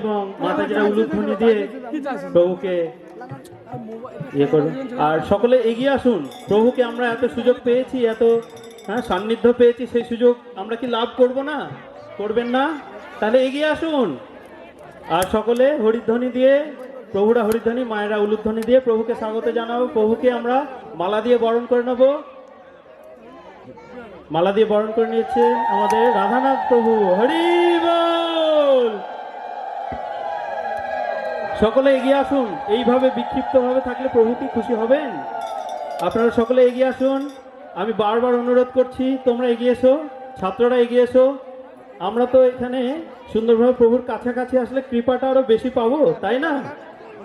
এবং মাতাজিরা উলুধ্বনি দিয়ে প্রভুকে ইয়ে করুন আর সকলে এগিয়ে আসুন। প্রভুকে আমরা এত সুযোগ পেয়েছি, এত হ্যাঁ সান্নিধ্য পেয়েছি, সেই সুযোগ আমরা কি লাভ করব না? করবেন না? তাহলে এগিয়ে আসুন। আর সকলে হরিধ্বনি দিয়ে, প্রভুরা হরিধ্বনি, মায়েরা উলুধ্বনি দিয়ে প্রভুকে স্বাগত জানাব প্রভুকে আমরা মালা দিয়ে বরণ করে নেব। মালা দিয়ে বরণ করে নিয়েছে আমাদের রাধানাথ প্রভু। হরি বল! সকলে এগিয়ে আসুন। এইভাবে বিক্ষিপ্তভাবে থাকলে প্রভু কি খুশি হবেন? আপনারা সকলে এগিয়ে আসুন। আমি বারবার অনুরোধ করছি, তোমরা এগিয়ে এসো, ছাত্ররা এগিয়ে এসো। আমরা তো এখানে সুন্দরভাবে প্রভুর কাছাকাছি আসলে কৃপাটা আরও বেশি পাবো, তাই না?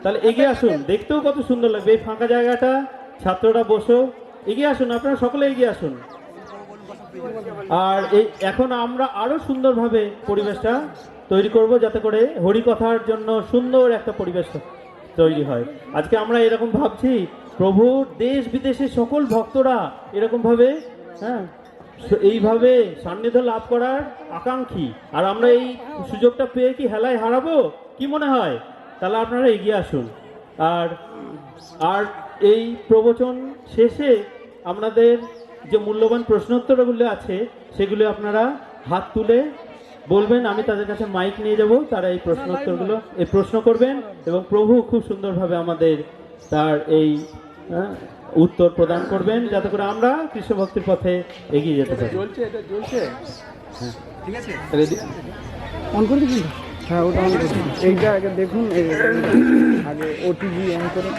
তাহলে এগিয়ে আসুন। দেখতেও কত সুন্দর লাগবে এই ফাঁকা জায়গাটা। ছাত্ররা বসো। এগিয়ে আসুন, আপনারা সকলে এগিয়ে আসুন। আর এই এখন আমরা আরও সুন্দরভাবে পরিবেশটা তৈরি করব যাতে করে হরিকথার জন্য সুন্দর একটা পরিবেশ তৈরি হয়। আজকে আমরা এরকম ভাবছি, প্রভু দেশ বিদেশের সকল ভক্তরা এরকম ভাবে হ্যাঁ এইভাবে সান্নিধ্য লাভ করার আকাঙ্ক্ষী। আর আমরা এই সুযোগটা পেয়ে কি হেলায় হারাবো? কি মনে হয়? তাহলে আপনারা এগিয়ে আসুন। আর আর এই প্রবচন শেষে আপনাদের যে মূল্যবান প্রশ্নোত্তরগুলো আছে সেগুলো আপনারা হাত তুলে বলবেন আমি তাদের কাছে মাইক নিয়ে যাব তারা এই প্রশ্নোত্তরগুলো এই প্রশ্ন করবেন এবং প্রভু খুব সুন্দরভাবে আমাদের তার এই হ্যাঁ, উত্তর প্রদান করবেন যাতে করে আমরা কৃষ্ণ ভক্তির পথে এগিয়ে যেতে পারি। ঠিক আছে? রেডি অন করে দিবি? হ্যাঁ ওটা অন করুন এইটা আগে দেখুন এই আগে ওটিজি অন করে।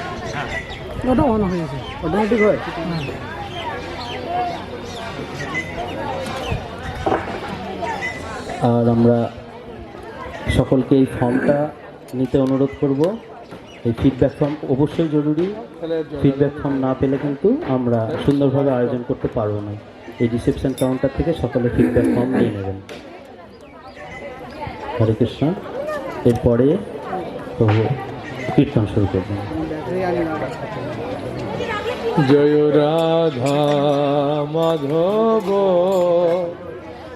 ওটা অন হয়েছে অটোমেটিক হয়। আর আমরা সকলকে এই ফর্মটা নিতে অনুরোধ করব। এই ফিডব্যাক ফর্ম অবশ্যই জরুরি। ফিডব্যাক ফর্ম না পেলে কিন্তু আমরা সুন্দরভাবে আয়োজন করতে পারব না। এই রিসেপশন কাউন্টার থেকে সকলে ফিডব্যাক ফর্ম নিয়ে নেবেন। হরে কৃষ্ণ এরপরে কীর্তন শুরু করবেন। জয় রাধা মাধব।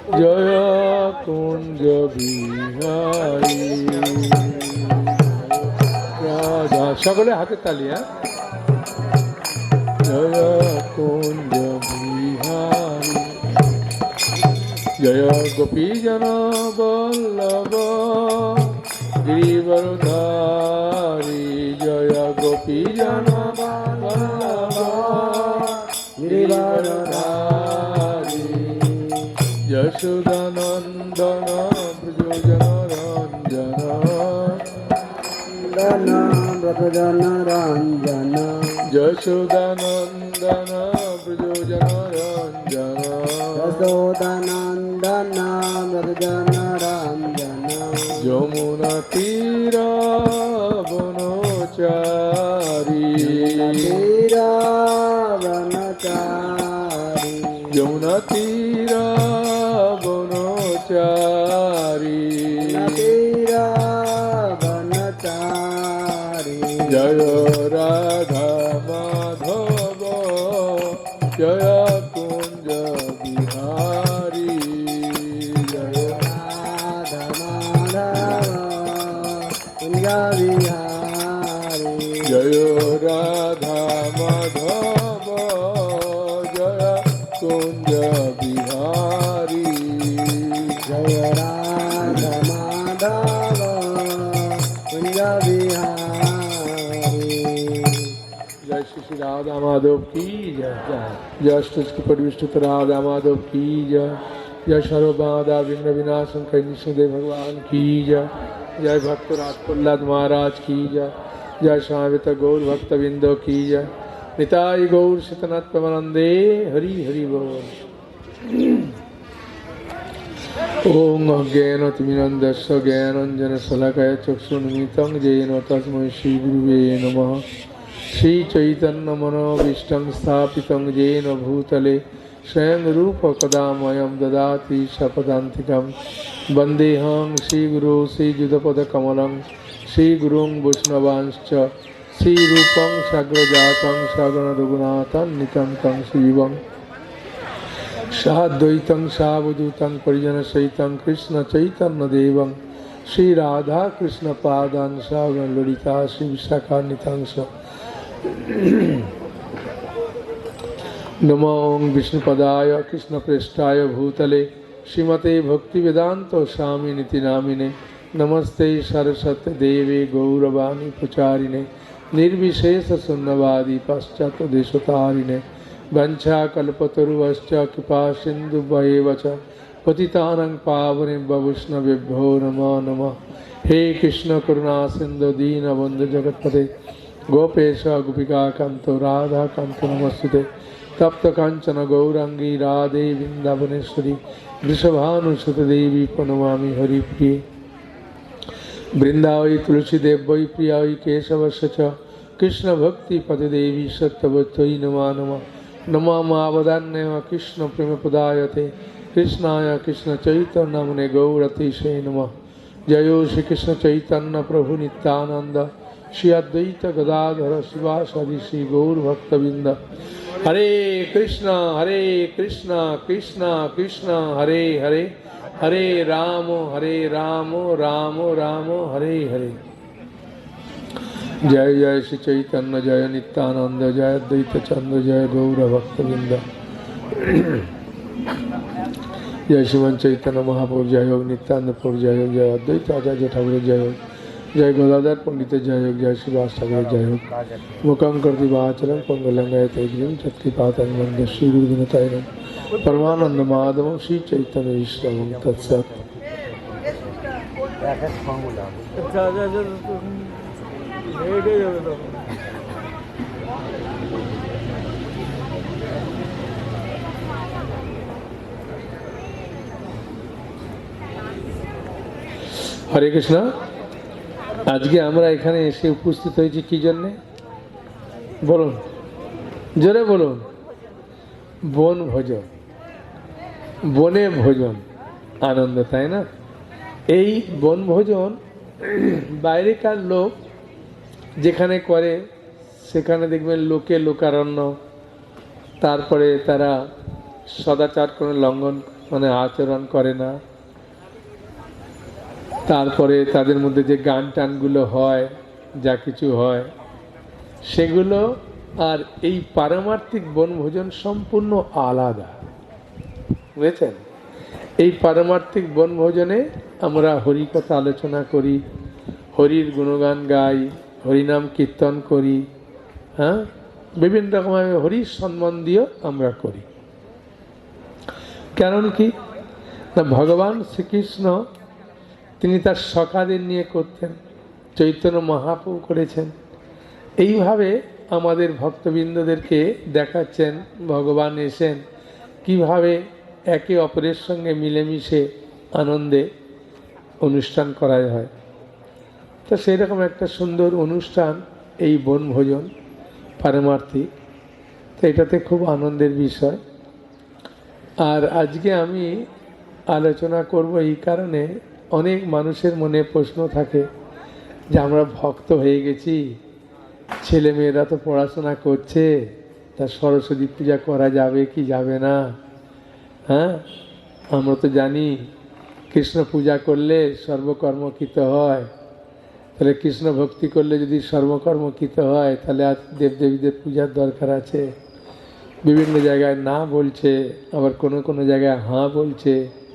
জয় সকলে হাতে তালি হ্যাঁ জয় কুঞ্জ জয় গোপীজন বল্লভ গিরিবরধারী জয় গোপীজন বল্লভ গিরিবরধারী যশোদানন্দন ব্রজজন রঞ্জন ব্রতজন রঞ্জন যশোদানন্দন ব্রজজন রঞ্জন যশোদানন্দন ব্রতজন রঞ্জন যমুনা তীর বনচারী বনচারী যমুনা তীর জয় রাধা মাধব জয় কুঞ্জ বিহারী জয় রাধা মাধব কুঞ্জ বিহারী जय श्री श्री राधा माधव की जय जय अष्टज की परिविष्ट राधा माधव की जय जय सर्वबाधा विघ्न विनाशन कैनिष्णदेव भगवान की जय जय भक्त राज प्रहलाद महाराज की जय जय स्वामित गौर भक्त बिंदो की जय निताय गौर सितनाथ प्रमानंदे हरि हरि बोल ओम अज्ञानतिमिरन्दस्य ज्ञानञ्जनशलाकय चक्षुर्निमितं येन तस्मै श्रीगुरुवे नमः श्रीचैतन्यमनोभीष्टं स्थापितं येन भूतले स्वयं रूपकदामयं ददाति सपदान्तिकं वन्देऽहं श्रीगुरो श्रीयुधपदकमलं श्रीगुरुं वैष्णवांश्च श्रीरूपं सग्रजातं सगणरघुनाथं नितं तं शिवम् साद्वैतं सावधूतं परिजनसहितं कृष्णचैतन्यदेवं श्री राधा कृष्ण नमो विष्णुपदाय कृष्णप्रेष्ठाय भूतले, श्रीमते भक्तिवेदांत स्वामी नीति नामिने, नमस्ते सरस्वती देवे गौरवाणी प्रचारिणे निर्विशेष शून्यवादी पश्चात देशतारिणे वंशाकल्पतरुवश्च कृपा सिंधु च पावने वैष्णवेभ्यो नमो नमः। हे कृष्ण करुणा सिंधु दीनबंधु जगत्पते গোপেশ গোপিকাকান্ত রাধাকান্ত নমস্তুতে তপ্ত কাঞ্চন গৌরাঙ্গী রাধে বৃন্দাবনেশ্বরী বৃষভানুসুত দেবী প্রণমামি হরিপ্রিয়ে বৃন্দাওই তুলসীদেব বৈ প্রিয়া ওই কেশবশ চ কৃষ্ণ ভক্তি পদে দেবী সত্যবতৈ নমা নমা নমা মাবদান্যয় কৃষ্ণ প্রেম প্রদায়তে কৃষ্ণায় কৃষ্ণ চৈতন্য মনে গৌরতিশে নমঃ জয় শ্রীকৃষ্ণ চৈতন্য প্রভু নিত্যানন্দ श्री अद्वैत गदाधर शिवासादि श्री गौर भक्तबिंद हरे कृष्ण हरे कृष्ण कृष्ण कृष्ण, हरे हरे। हरे राम हरे राम राम राम, हरे हरे। जय जय श्री चैतन्य, जय नित्यानंद, जय अद्वैत चंद्र, जय गौर भक्तबिंद जय श्रीमन चैतन्य महापुर जय योग नित्यानंद पुर जय योग जय अद्वैत आचार्य ठाकुर, जय। योग जय गोदाधर पंडित जय योग, जय श्रीवास सागर जय योग। मुकम कर दिवाचरण पंगलंगय तेजिम शक्ति पात अनुमंद श्री गुरु दिन तय परमानंद माधव, श्री चैतन्य श्रव तत्सत। हरे कृष्णा। আজকে আমরা এখানে এসে উপস্থিত হয়েছি কি জন্যে? বলুন। জোরে বলুন। বন ভোজন। বনে ভোজন। আনন্দ, তাই না? এই বন ভোজন বাইরেকার লোক যেখানে করে, সেখানে দেখবেন লোকে লোকারণ্য। তারপরে তারা সদাচার কোনো লঙ্ঘন মানে আচরণ করে না। তারপরে তাদের মধ্যে যে গান টানগুলো হয়, যা কিছু হয়, সেগুলো আর এই পারমার্থিক বনভোজন সম্পূর্ণ আলাদা। বুঝেছেন? এই পারমার্থিক বনভোজনে আমরা হরিকথা আলোচনা করি, হরির গুণগান গাই, হরিনাম কীর্তন করি হ্যাঁ? বিভিন্ন রকমের হরির সম্বন্ধীয় আমরা করি। কারণ কি? না, ভগবান শ্রীকৃষ্ণ তিনি তার সখাদের নিয়ে করতেন, চৈতন্য মহাপ্রভু করেছেন। এইভাবে আমাদের ভক্তবৃন্দদেরকে দেখাচ্ছেন, ভগবান এসেন, কীভাবে একে অপরের সঙ্গে মিলেমিশে আনন্দে অনুষ্ঠান করা হয়। তো সেই রকম একটা সুন্দর অনুষ্ঠান এই বনভোজন পারমার্থী। তো এটাতে খুব আনন্দের বিষয়। আর আজকে আমি আলোচনা করব এই কারণে অনেক মানুষের মনে প্রশ্ন থাকে যে আমরা ভক্ত হয়ে গেছি ছেলে মেয়েরা তো পড়াশোনা করছে, তা সরস্বতী পূজা করা যাবে কি যাবে না? হ্যাঁ? আমরা তো জানি কৃষ্ণ পূজা করলে সর্বকর্মকৃত হয়। তাহলে কৃষ্ণ ভক্তি করলে যদি সর্বকর্মকৃত হয়, তাহলে আর দেবদেবীদের পূজার দরকার আছে। বিভিন্ন জায়গায় না বলছে, আবার কোনো কোনো জায়গায় হাঁ বলছে।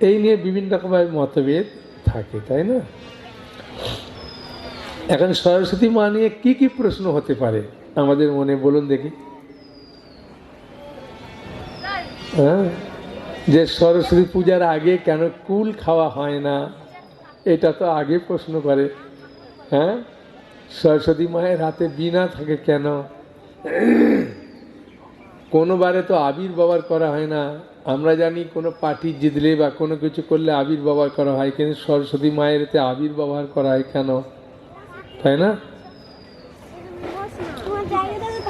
এই নিয়ে বিভিন্ন রকমের মতভেদ থাকে, তাই না? এখন সরস্বতী মা নিয়ে কি কি প্রশ্ন হতে পারে? আমাদের মনে বলুন দেখি। হ্যাঁ? যে সরস্বতী পূজার আগে কেন কুল খাওয়া হয় না? এটা তো আগে প্রশ্ন করে। হ্যাঁ? সরস্বতী মায়ের হাতে বিনা থাকে কেন? কোনোবারে তো আবির ব্যবহার করা হয় না। আমরা জানি কোনো পার্টি জিতলে বা কোনো কিছু করলে আবির ব্যবহার করা হয় কিন্তু সরস্বতী মায়ের এতে আবির ব্যবহার করা হয় কেন? তাই না?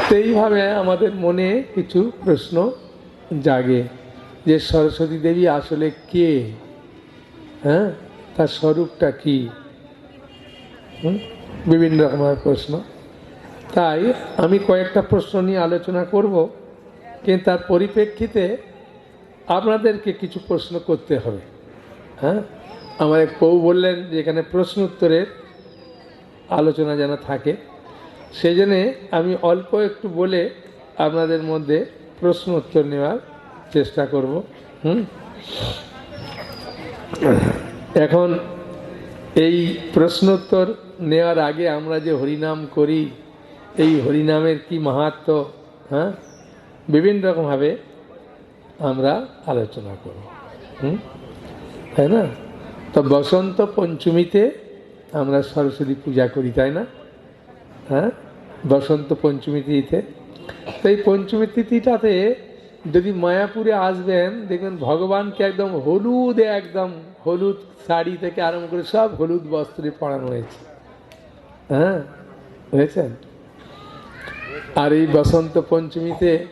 সেইভাবে আমাদের মনে কিছু প্রশ্ন জাগে যে সরস্বতী দেবী আসলে কে? হ্যাঁ? তার স্বরূপটা কি? বিভিন্ন রকমের প্রশ্ন। তাই আমি কয়েকটা প্রশ্ন নিয়ে আলোচনা করব, কিন্তু তার পরিপ্রেক্ষিতে আপনাদেরকে কিছু প্রশ্ন করতে হবে। হ্যাঁ? আমার এক পৌ বললেন যে, এখানে প্রশ্ন উত্তরের আলোচনা যেন থাকে। সেই জন্যে আমি অল্প একটু বলে আপনাদের মধ্যে প্রশ্ন উত্তর নেওয়ার চেষ্টা করব। হুম? এখন এই প্রশ্নোত্তর নেওয়ার আগে আমরা যে হরিনাম করি, এই হরিনামের কি মাহাত্ম? হ্যাঁ? বিভিন্ন রকমভাবে আমরা আলোচনা করব। হুম? তাই না? তো বসন্ত পঞ্চমীতে আমরা সরস্বতী পূজা করি, তাই না? হ্যাঁ? বসন্ত পঞ্চমী তিথিতে তো এই পঞ্চমী তিথিটাতে যদি মায়াপুরে আসবেন, দেখবেন ভগবানকে একদম হলুদে, একদম হলুদ শাড়ি থেকে আরম্ভ করে সব হলুদ বস্ত্রে পরানো হয়েছে। হ্যাঁ? হয়েছেন আর এই বসন্ত পঞ্চমীতে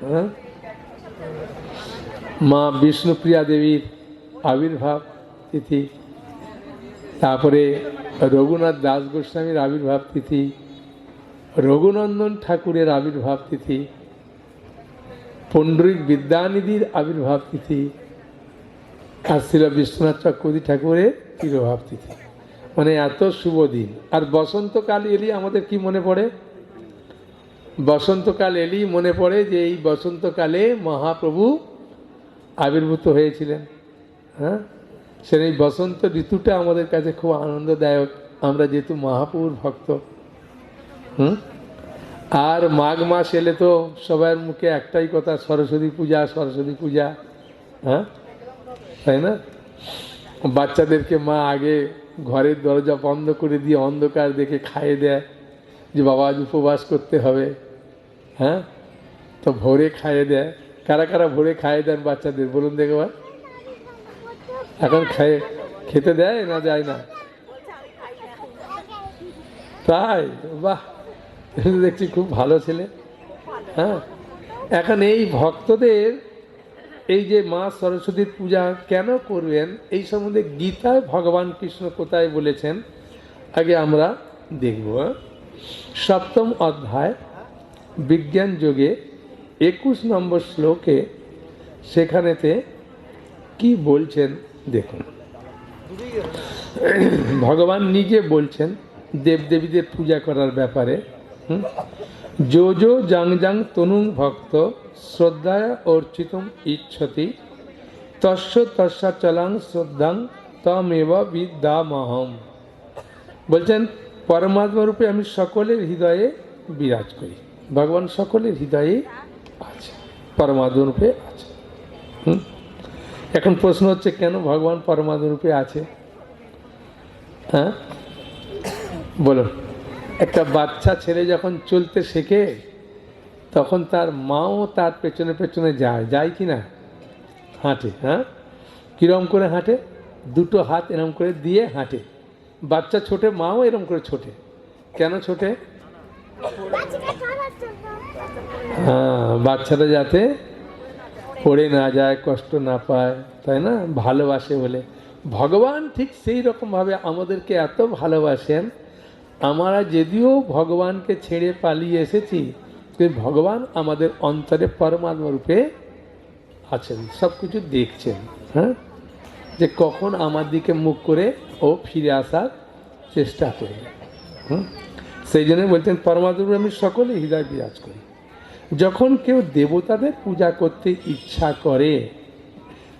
হ্যাঁ? মা বিষ্ণুপ্রিয়া দেবীর আবির্ভাব তিথি, তারপরে রঘুনাথ দাস গোস্বামীর আবির্ভাব তিথি, রঘুনন্দন ঠাকুরের আবির্ভাব তিথি পণ্ডিত বিদ্যানিধির আবির্ভাব তিথি, আর ছিল বিশ্বনাথ চক্রবর্তী ঠাকুরের তিরোভাব তিথি। মানে এত শুভ দিন। আর বসন্তকাল এলেই আমাদের কি মনে পড়ে? বসন্তকাল এলেই মনে পড়ে যে এই বসন্তকালে মহাপ্রভু আবির্ভূত হয়েছিলেন। হ্যাঁ? সে এই বসন্ত ঋতুটা আমাদের কাছে খুব আনন্দদায়ক। আমরা যেহেতু মহাপ্রভুর ভক্ত। হুম? আর মাঘ মাস এলে তো সবার মুখে একটাই কথা, সরস্বতী পূজা সরস্বতী পূজা। হ্যাঁ? তাই না? বাচ্চাদেরকে মা আগে ঘরের দরজা বন্ধ করে দিয়ে অন্ধকার দেখে খাইয়ে দেয়। যে বাবা আজ উপবাস করতে হবে হ্যাঁ? তো ভোরে খাইয়ে দেয়। কারা কারা ভোরে খাইয়ে দেন বাচ্চাদের, বলুন দেখবার এখন খাইয়ে, খেতে দেয় না দেয় না? তাই? বাহ! দেখছি খুব ভালো ছেলে হ্যাঁ? এখন এই ভক্তদের এই যে মা সরস্বতীর পূজা কেন করবেন, এই সম্বন্ধে গীতায় ভগবান কৃষ্ণ কোথায় বলেছেন, আগে আমরা দেখব হ্যাঁ? সপ্তম অধ্যায়, বিজ্ঞান যোগে একুশ নম্বর শ্লোকে সেখানেতে কি বলছেন দেখুন ভগবান নিজে বলছেন দেবদেবীদের পূজা করার ব্যাপারে? যো যো জাং জাং তনুং ভক্ত শ্রদ্ধায় অর্চিতম ইচ্ছতি, তস্য তস্যা চলাং শ্রদ্ধাং তমেব বিদ্যামহম বলছেন পরমাত্মা রূপে আমি সকলের হৃদয়ে বিরাজ করি। ভগবান সকলের হৃদয়ে আছে পরমাত্মা রূপে আছে? এখন প্রশ্ন হচ্ছে, কেন ভগবান পরমাত্মা রূপে আছে? হ্যাঁ? বলুন। একটা বাচ্চা ছেলে যখন চলতে শেখে, তখন তার মাও তার পেছনে পেছনে যায়। যায় কি না? হাঁটে হ্যাঁ? কীরম করে হাঁটে? দুটো হাত এরম করে দিয়ে হাঁটে। বাচ্চা ছোটে, মাও এরম করে ছোটে। কেন ছোটে? হ্যাঁ বাচ্চাটা যাতে পড়ে না যায়, কষ্ট না পায়, তাই না? ভালোবাসে বলে। ভগবান ঠিক সেই রকমভাবে আমাদেরকে এত ভালোবাসেন। আমরা যদিও ভগবানকে ছেড়ে পালিয়ে এসেছি ভগবান আমাদের অন্তরে পরমাত্মা রূপে আছেন সব কিছু দেখছেন হ্যাঁ? যে কখন আমার দিকে মুখ করে ও ফিরে আসার চেষ্টা করি। হুম? সেই জন্য বলছেন, পরমাত্মা রূপে আমি সকলে হৃদয় বিরাজ করি। যখন কেউ দেবতাদের পূজা করতে ইচ্ছা করে,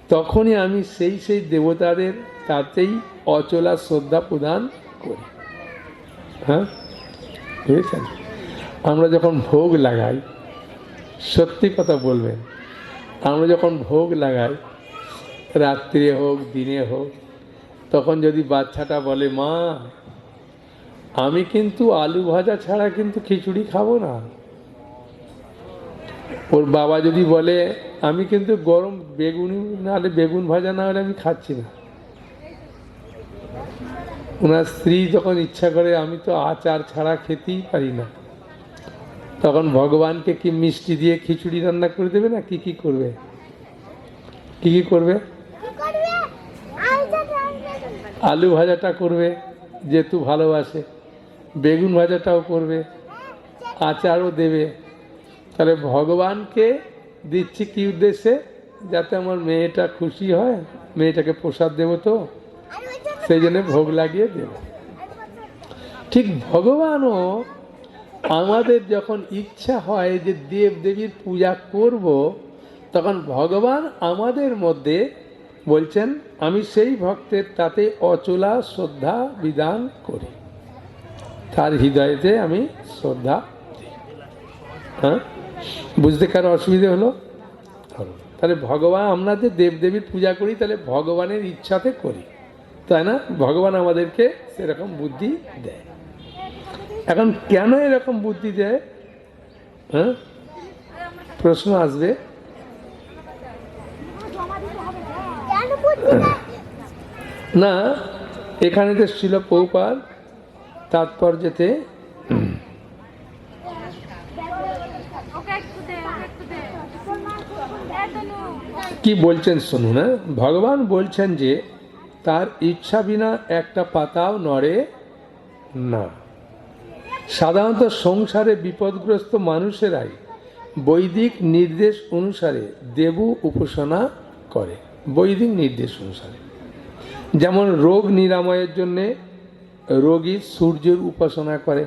তখনই আমি সেই সেই দেবতাদের তাতেই অচলা শ্রদ্ধা প্রদান করি। হ্যাঁ? বুঝেছেন? আমরা যখন ভোগ লাগাই, সত্যি কথা বলবেন, আমরা যখন ভোগ লাগাই, রাত্রে হোক, দিনে হোক তখন যদি বাচ্চাটা বলে, মা, আমি কিন্তু আলু ভাজা ছাড়া কিন্তু খিচুড়ি খাব না। ওর বাবা যদি বলে, আমি কিন্তু গরম বেগুনি, নাহলে বেগুন ভাজা না হলে আমি খাচ্ছি না। ওনার স্ত্রী যখন ইচ্ছা করে, আমি তো আচার ছাড়া খেতেই পারি না। তখন ভগবানকে কি মিষ্টি দিয়ে খিচুড়ি রান্না করে দেবে না? কি কি করবে? কি কি করবে? আলু ভাজাটা করবে, যেহেতু ভালোবাসে। বেগুন ভাজাটাও করবে, আচারও দেবে। তাহলে ভগবানকে দিচ্ছি কি উদ্দেশ্যে? যাতে আমার মেয়েটা খুশি হয়, মেয়েটাকে প্রসাদ দেবো তো, সেই জন্য ভোগ লাগিয়ে দেব। ঠিক ভগবানও আমাদের যখন ইচ্ছা হয় যে দেব দেবীর পূজা করব, তখন ভগবান আমাদের মধ্যে বলছেন, আমি সেই ভক্তের তাতে অচলা শ্রদ্ধা বিধান করি। তার হৃদয়েতে আমি শ্রদ্ধা হ্যাঁ? বুঝতে কারও অসুবিধে হলো। তাহলে ভগবান আমরা যে দেবদেবীর পূজা করি, তাহলে ভগবানের ইচ্ছাতে করি। তাই না? ভগবান আমাদেরকে সেরকম বুদ্ধি দেয়। এখন কেন এরকম বুদ্ধি দেয়? হ্যাঁ? প্রশ্ন আসবে। না, এখানে তো ছিল পৌপাল তাৎপর্যতে কি বলছেন শুনুন হ্যাঁ? ভগবান বলছেন যে, তার ইচ্ছা বিনা একটা পাতাও নড়ে না। সাধারণত সংসারে বিপদগ্রস্ত মানুষেরাই বৈদিক নির্দেশ অনুসারে দেবু উপাসনা করে। বৈদিক নির্দেশ অনুসারে। যেমন রোগ নিরাময়ের জন্যে রোগী সূর্যের উপাসনা করে।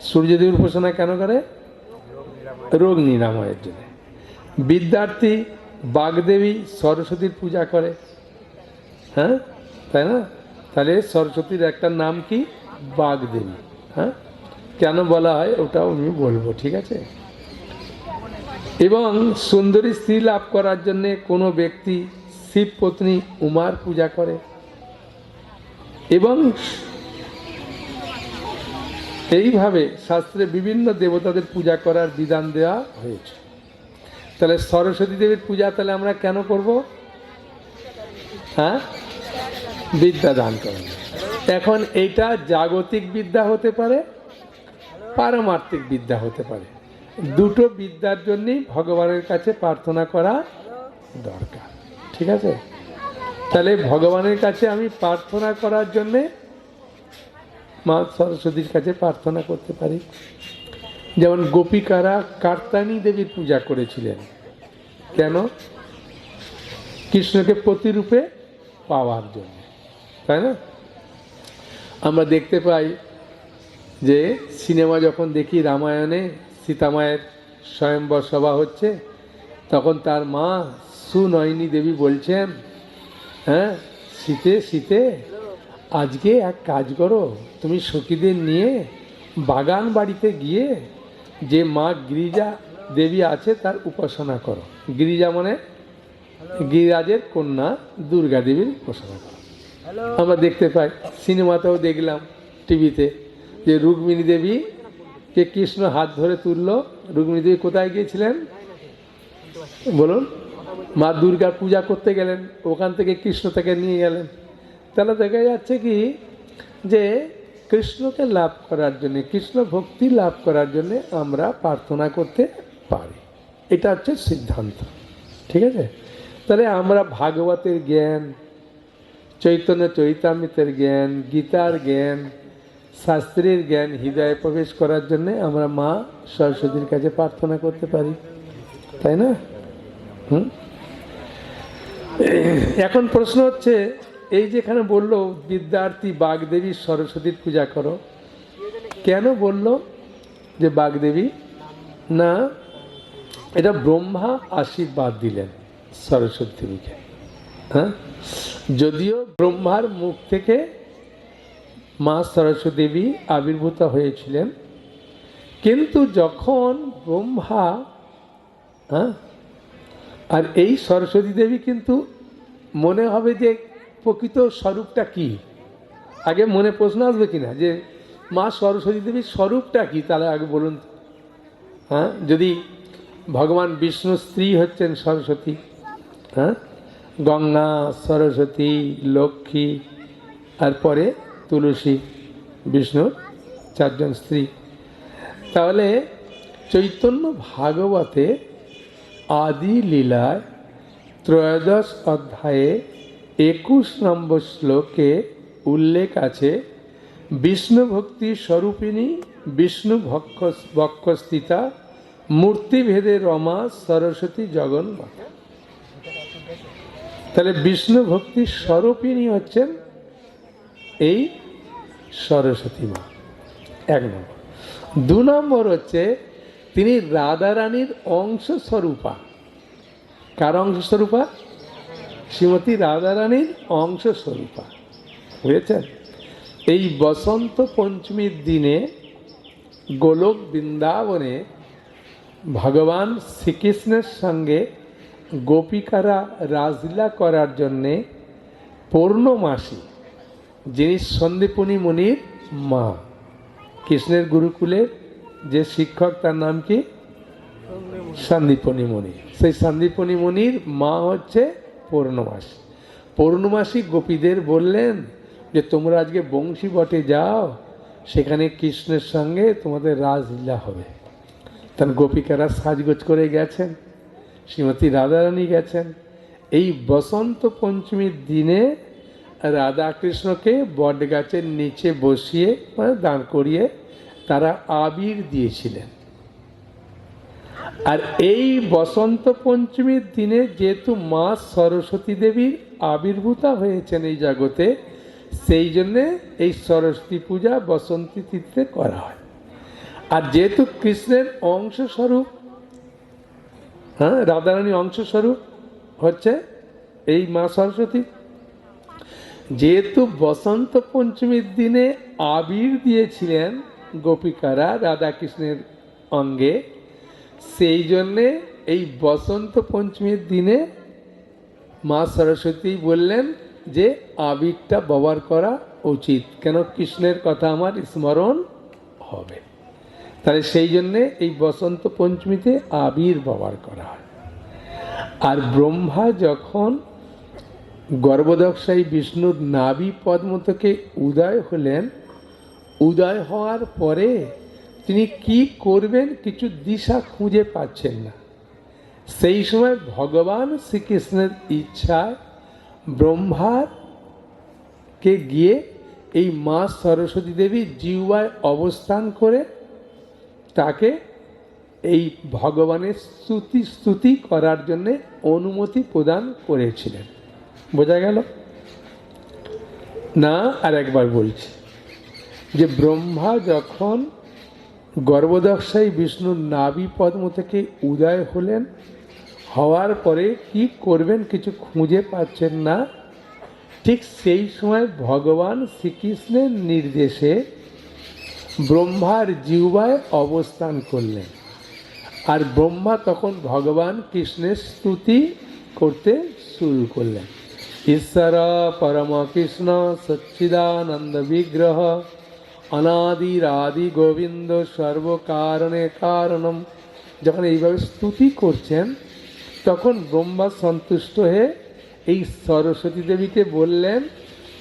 সূর্যদেবের উপাসনা কেন করে? রোগ নিরাময়ের জন্য। বিদ্যার্থী বাগদেবী সরস্বতীর পূজা করে। হ্যাঁ? তাই না? তাহলে সরস্বতীর একটা নাম কি? বাগদেবী। হ্যাঁ? কেন বলা হয়? ওটাও আমি বলব, ঠিক আছে? এবং সুন্দরী স্ত্রী লাভ করার জন্যে কোনো ব্যক্তি শিব পত্নী উমার পূজা করে। এবং এইভাবে শাস্ত্রে বিভিন্ন দেবতাদের পূজা করার বিধান দেওয়া হয়েছে। তাহলে সরস্বতী দেবীর পূজা তাহলে আমরা কেন করব? হ্যাঁ? বিদ্যা দান করেন এখন এইটা জাগতিক বিদ্যা হতে পারে, পারমার্থিক বিদ্যা হতে পারে। দুটো বিদ্যার জন্যই ভগবানের কাছে প্রার্থনা করা দরকার। ঠিক আছে? তাহলে ভগবানের কাছে আমি প্রার্থনা করার জন্যে মা সরস্বতীর কাছে প্রার্থনা করতে পারি। যেমন গোপিকারা কার্তানী দেবীর পূজা করেছিলেন। কেন? কৃষ্ণকে প্রতিরূপে পাওয়ার জন্য। তাই না? আমরা দেখতে পাই যে সিনেমা যখন দেখি রামায়ণে সীতামায়ের স্বয়ংবর সভা হচ্ছে তখন তার মা সুনয়নী দেবী বলছেন হ্যাঁ শীতে শীতে আজকে এক কাজ করো তুমি সখীদের নিয়ে বাগান বাড়িতে গিয়ে যে মা গিরিজা দেবী আছে তার উপাসনা করো। গিরিজা মানে গিরিরাজের কন্যা দুর্গা দেবীর উপাসনা করো। আমরা দেখতে পাই সিনেমাতেও দেখলাম টিভিতে যে রুক্মিণী দেবী কে কৃষ্ণ হাত ধরে তুললো? রুক্মিণী দেবী কোথায় গিয়েছিলেন? বলুন। মা দুর্গার পূজা করতে গেলেন, ওখান থেকে কৃষ্ণ তাকে নিয়ে গেলেন। তাহলে দেখা যাচ্ছে কি, যে কৃষ্ণকে লাভ করার জন্য, কৃষ্ণ ভক্তি লাভ করার জন্য আমরা প্রার্থনা করতে পারি। এটা হচ্ছে সিদ্ধান্ত। ঠিক আছে? তাহলে আমরা ভাগবতের জ্ঞান, চৈতন্য চৈতামৃতের জ্ঞান, গীতার জ্ঞান শাস্ত্রের জ্ঞান হৃদয়ে প্রবেশ করার জন্য আমরা মা সরস্বতীর কাছে প্রার্থনা করতে পারি। তাই না? হুম? এখন প্রশ্ন হচ্ছে, এই যেখানে বলল বিদ্যার্থী বাগদেবী সরস্বতীর পূজা করো, কেন বলল যে বাগদেবী? না, এটা ব্রহ্মা আশীর্বাদ দিলেন সরস্বতী দেবীকে। হ্যাঁ? যদিও ব্রহ্মার মুখ থেকে মা সরস্বতী দেবী আবির্ভূত হয়েছিলেন। কিন্তু যখন ব্রহ্মা হ্যাঁ? আর এই সরস্বতী দেবী কিন্তু মনে হবে যে প্রকৃত স্বরূপটা কি? আগে মনে প্রশ্ন আসবে কিনা যে মা সরস্বতী দেবীর স্বরূপটা কি? তাহলে আগে বলুন হ্যাঁ? যদি ভগবান বিষ্ণু স্ত্রী হচ্ছেন সরস্বতী হ্যাঁ? গঙ্গা, সরস্বতী, লক্ষ্মী আর পরে তুলসী বিষ্ণুর চারজন স্ত্রী। তাহলে চৈতন্য ভাগবতে আদি লীলায় ত্রয়োদশ অধ্যায়ে একুশ নম্বর শ্লোকে উল্লেখ আছে, বিষ্ণু ভক্তি স্বরূপিণী, বিষ্ণু ভক্ষ, বক্ষস্থিতা মূর্তিভেদে রমা সরস্বতী জগন্মাতা। তাহলে বিষ্ণু ভক্তির স্বরূপিনী হচ্ছেন এই সরস্বতী মা। এক নম্বর। দু নম্বর হচ্ছে, তিনি রাধারানীর অংশ স্বরূপা কার অংশ স্বরূপা শ্রীমতী রাধারানীর অংশ স্বরূপা বুঝেছেন? এই বসন্ত পঞ্চমীর দিনে গোলক বৃন্দাবনে ভগবান শ্রীকৃষ্ণের সঙ্গে গোপিকারা রাজলীলা করার জন্যে পূর্ণমাসী যিনি সন্দীপনী মুনির মা। কৃষ্ণের গুরুকুলের যে শিক্ষক, তার নাম কি? সন্দীপনী মুনি। সেই সন্দীপনী মুনির মা হচ্ছে পূর্ণমাসী। পূর্ণমাসী গোপীদের বললেন যে, তোমরা আজকে বংশী বটে যাও, সেখানে কৃষ্ণের সঙ্গে তোমাদের রাজলীলা হবে। তার গোপিকারা সাজগোজ করে গেছেন, শ্রীমতী রাধারানী গেছেন। এই বসন্ত পঞ্চমীর দিনে রাধাকৃষ্ণকে বট গাছের নিচে বসিয়ে মানে দাঁড় করিয়ে তারা আবির দিয়েছিলেন। আর এই বসন্ত পঞ্চমীর দিনে যেহেতু মা সরস্বতী দেবীর আবির্ভূতা হয়েছেন এই জগতে, সেই জন্যে এই সরস্বতী পূজা বসন্তী তিথিতে করা হয়। আর যেহেতু কৃষ্ণের অংশস্বরূপ হ্যাঁ রাধারানী অংশস্বরূপ হচ্ছে এই মা সরস্বতী যেহেতু বসন্ত পঞ্চমীর দিনে আবির দিয়েছিলেন গোপিকারা রাধাকৃষ্ণের অঙ্গে, সেই জন্যে এই বসন্ত পঞ্চমীর দিনে মা সরস্বতী বললেন যে আবিরটা ব্যবহার করা উচিত, কেন কৃষ্ণের কথা আমার স্মরণ হবে। তাহলে সেই জন্যে এই বসন্ত পঞ্চমীতে আবির ব্যবহার করা হয়। আর ব্রহ্মা যখন গর্ভদক্ষায়ী বিষ্ণুর নাভি পদ্ম থেকে উদয় হলেন। উদয় হওয়ার পরে তিনি কি করবেন কিছু দিশা খুঁজে পাচ্ছেন না। সেই সময় ভগবান শ্রীকৃষ্ণের ইচ্ছায় ব্রহ্মার কে গিয়ে এই মা সরস্বতী দেবী জিহ্বায় অবস্থান করে তাকে এই ভগবানের স্তুতি স্তুতি করার জন্যে অনুমতি প্রদান করেছিলেন। বোঝা গেল? না, আর একবার বলছি। যে ব্রহ্মা যখন গর্ভদক্ষায়ী বিষ্ণুর নাভি পদ্ম থেকে উদয় হলেন, হওয়ার পরে কি করবেন কিছু খুঁজে পাচ্ছেন না? ঠিক সেই সময় ভগবান শ্রীকৃষ্ণের নির্দেশে ব্রহ্মার জিহ্বায় অবস্থান করলেন। আর ব্রহ্মা তখন ভগবান কৃষ্ণের স্তুতি করতে শুরু করলেন। ঈশ্বর পরম কৃষ্ণ সচ্চিদানন্দ বিগ্রহ অনাদির আদি গোবিন্দ সর্বকারণে কারণম। যখন এইভাবে স্তুতি করছেন, তখন ব্রহ্মা সন্তুষ্ট হয়ে এই সরস্বতী দেবীকে বললেন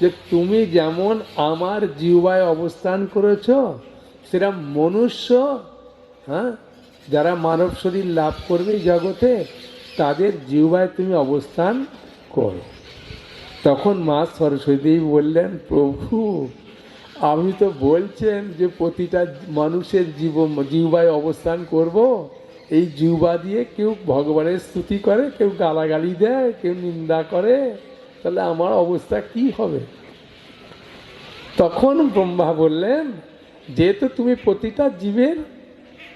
যে, তুমি যেমন আমার জিহ্বায় অবস্থান করেছ সেটা মনুষ্য হ্যাঁ যারা মানব শরীর লাভ করবে জগতে, তাদের জিহ্বায় তুমি অবস্থান করো। তখন মা সরস্বতী বললেন, প্রভু, আমি তো বলছেন যে প্রতিটা মানুষের জীব, জিহ্বায় অবস্থান করব। এই জিহ্বা দিয়ে কেউ ভগবানের স্তুতি করে, কেউ গালাগালি দেয়, কেউ নিন্দা করে। তাহলে আমার অবস্থা কি হবে? তখন ব্রহ্মা বললেন, যেহেতু তুমি প্রতিটা জীবের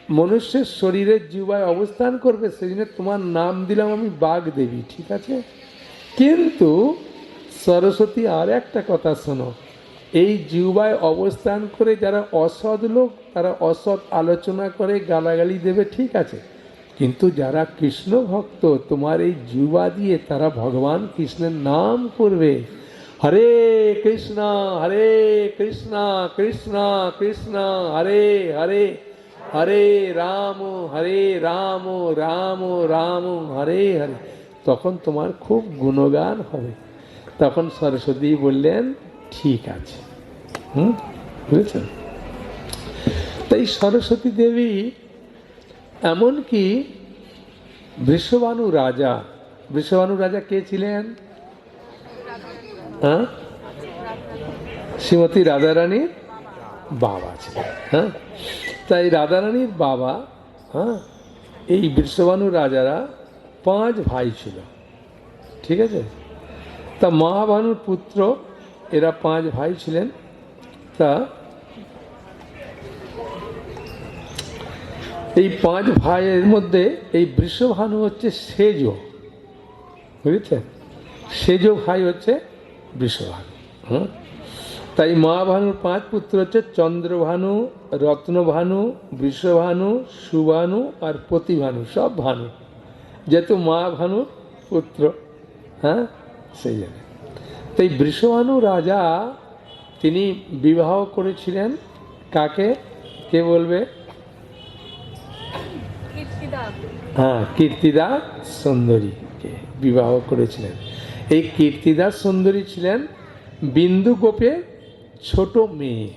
মনুষ্যের শরীরের জিহ্বায় অবস্থান করবে, সেই তোমার নাম দিলাম আমি বাঘ দেবী ঠিক আছে? কিন্তু সরস্বতী, আর একটা কথা শোনো। এই জিউবায় অবস্থান করে যারা অসৎ লোক, তারা অসৎ আলোচনা করে গালাগালি দেবে, ঠিক আছে। কিন্তু যারা কৃষ্ণ ভক্ত, তোমার এই জিহ্বা দিয়ে তারা ভগবান কৃষ্ণের নাম করবে। হরে কৃষ্ণ হরে কৃষ্ণ কৃষ্ণ কৃষ্ণ, হরে হরে হরে রাম হরে রাম রাম রাম, হরে হরে। তখন তোমার খুব গুণগান হবে। তখন সরস্বতী বললেন, ঠিক আছে। হুম? বুঝেছেন? তাই সরস্বতী দেবী এমনকি বৃষবানু রাজা বৃষবানু রাজা কে ছিলেন? হ্যাঁ? শ্রীমতী রাধারানীর বাবা ছিলেন হ্যাঁ? তাই রাধারানীর বাবা হ্যাঁ? এই বৃষবানু রাজারা পাঁচ ভাই ছিল। ঠিক আছে? তা মহাভানুর পুত্র, এরা পাঁচ ভাই ছিলেন, তা এই পাঁচ ভাইয়ের মধ্যে এই বৃষভানু হচ্ছে সেজ। বুঝেছেন সেজ ভাই হচ্ছে বৃষভানু, হুম? তাই মহাভানুর পাঁচ পুত্র হচ্ছে চন্দ্রভানু, রত্নভানু, বৃষভানু, সুভানু আর প্রতিভানু সব ভানু। যেহেতু মহাভানুর পুত্র হ্যাঁ? সেই জন্য তো এই বৃষভানু রাজা তিনি বিবাহ করেছিলেন। কাকে? কে বলবে? হ্যাঁ কীর্তিদা সুন্দরীকে বিবাহ করেছিলেন। এই কীর্তিদা সুন্দরী ছিলেন বিন্দু গোপে ছোট মেয়ে।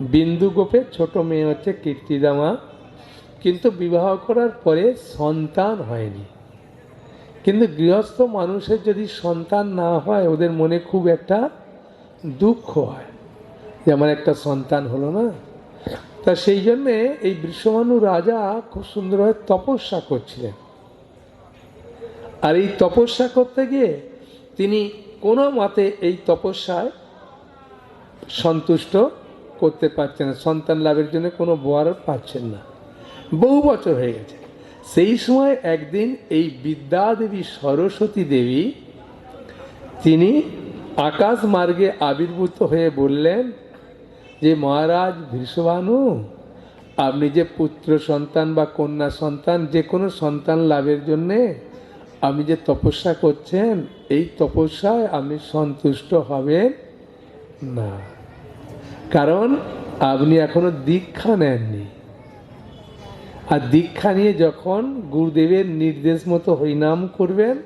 বিন্দু গোপে ছোট মেয়ে হচ্ছে কীর্তিদা মা। কিন্তু বিবাহ করার পরে সন্তান হয়নি। কিন্তু গৃহস্থ মানুষের যদি সন্তান না হয়, ওদের মনে খুব একটা দুঃখ হয় যে আমার একটা সন্তান হলো না। তা সেই জন্যে এই বিশ্বমানু রাজা খুব সুন্দরভাবে তপস্যা করছিলেন। আর এই তপস্যা করতে গিয়ে তিনি কোনো মতে এই তপস্যায় সন্তুষ্ট করতে পারছেন না। সন্তান লাভের জন্য কোনো বর পাচ্ছেন না। বহু বছর হয়ে গেছে। সেই সময় একদিন এই বিদ্যাদেবী সরস্বতী দেবী, তিনি আকাশ মার্গে আবির্ভূত হয়ে বললেন, যে মহারাজ, ভীষ্মানু, আপনি যে পুত্র সন্তান বা কন্যা সন্তান, যে কোনো সন্তান লাভের জন্যে আপনি যে তপস্যা করছেন, এই তপস্যায় আপনি সন্তুষ্ট হবেন না। কারণ আপনি এখনও দীক্ষা নেননি। আর দীক্ষা নিয়ে যখন গুরুদেবের নির্দেশ মতো হরিনাম করবেন,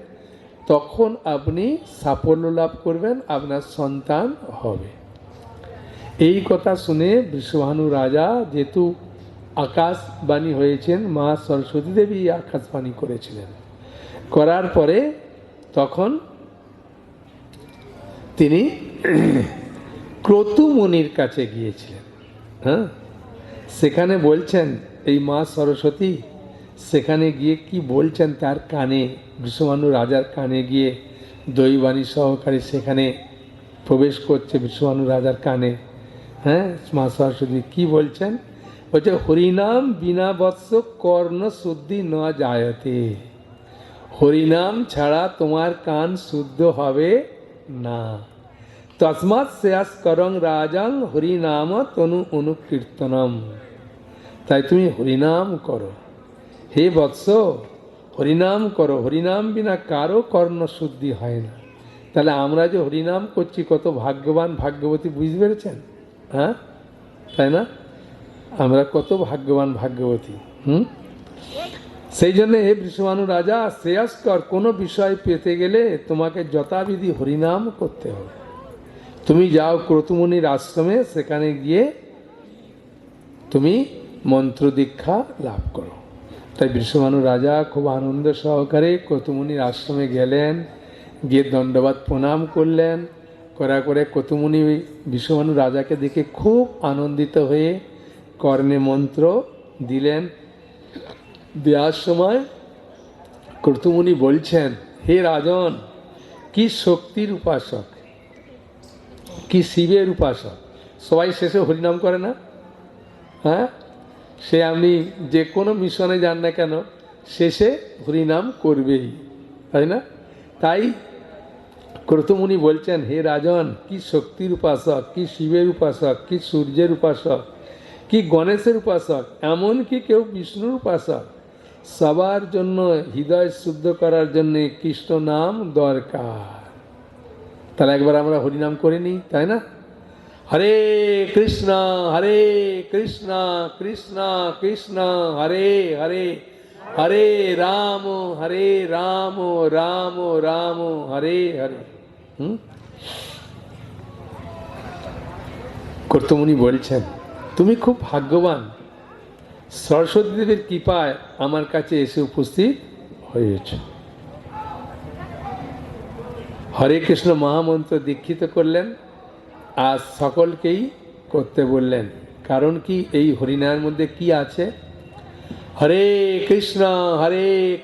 তখন আপনি সাফল্য লাভ করবেন, আপনার সন্তান হবে। এই কথা শুনে বিশ্বভানু রাজা যেহেতু আকাশবাণী হয়েছেন, মা সরস্বতী দেবী আকাশবাণী করেছিলেন। করার পরে তখন তিনি ক্রতুমুনির কাছে গিয়েছিলেন। হ্যাঁ? সেখানে বলছেন এই মা সরস্বতী, সেখানে গিয়ে কি বলছেন তার কানে বিশ্বমানু রাজার কানে গিয়ে? দৈবাণী সহকারে সেখানে প্রবেশ করছে বিশ্বমানু রাজার কানে। হ্যাঁ মা সরস্বতী কি বলছেন? বলছে, হরিনাম বিনা বৎস কর্ণ শুদ্ধি ন জায়তে। হরিনাম ছাড়া তোমার কান শুদ্ধ হবে না। তসমাৎ শেয়াস করং রাজাং হরিনাম তনু অনুকীর্তনম। তাই তুমি হরিনাম করো। হে বৎস, হরিনাম করো। হরিনাম বিনা কারও কর্ণ শুদ্ধি হয় না। তাহলে আমরা যে হরিনাম করছি, কত ভাগ্যবান ভাগ্যবতী বুঝতে পেরেছেন? হ্যাঁ? তাই না? আমরা কত ভাগ্যবান ভাগ্যবতী, হুম? সেই জন্য হে বিশ্বমানু রাজা, শ্রেয়স্কর, কোনো বিষয় পেতে গেলে তোমাকে যথাবিধি হরিনাম করতে হবে। তুমি যাও ক্রতুমুনির আশ্রমে, সেখানে গিয়ে তুমি মন্ত্র দীক্ষা লাভ করো। তাই বিশ্বমানু রাজা খুব আনন্দ সহকারে কতুমুনির আশ্রমে গেলেন, গিয়ে দণ্ডবাদ প্রণাম করলেন করা করে কতুমুনি বিশ্বমানু রাজাকে দেখে খুব আনন্দিত হয়ে কর্ণে মন্ত্র দিলেন। দেওয়ার সময় কর্তুমুনি বলছেন, হে রাজন, কি শক্তির উপাসক, কি শিবের উপাসক? সবাই শেষে হরিনাম করে না? হ্যাঁ? সে আপনি যে কোনো মিশনে যান না কেন, শেষে হরিনাম করবেই, তাই না? তাই ক্রতমুনি বলছেন, হে রাজন, কি শক্তির উপাসক, কি শিবের উপাসক, কি সূর্যের উপাসক, কি গণেশের উপাসক এমন কি কেউ বিষ্ণুর উপাসক। সবার জন্য হৃদয় শুদ্ধ করার জন্য কৃষ্ণ নাম দরকার। তাহলে একবার আমরা হরিনাম করে নিই, তাই না? হরে কৃষ্ণ হরে কৃষ্ণ কৃষ্ণ কৃষ্ণ, হরে হরে হরে রাম হরে রাম রাম রাম, হরে হরে। হুম? কর্তমুনি বলছেন, তুমি খুব ভাগ্যবান। সরস্বতী দেবের কৃপায় আমার কাছে এসে উপস্থিত হয়েছ। হরে কৃষ্ণ মহামন্ত্র দীক্ষিত করলেন। আর সকলকেই করতে বললেন। কারণ কি এই হরিনার মধ্যে কি আছে? হরে কৃষ্ণ হরে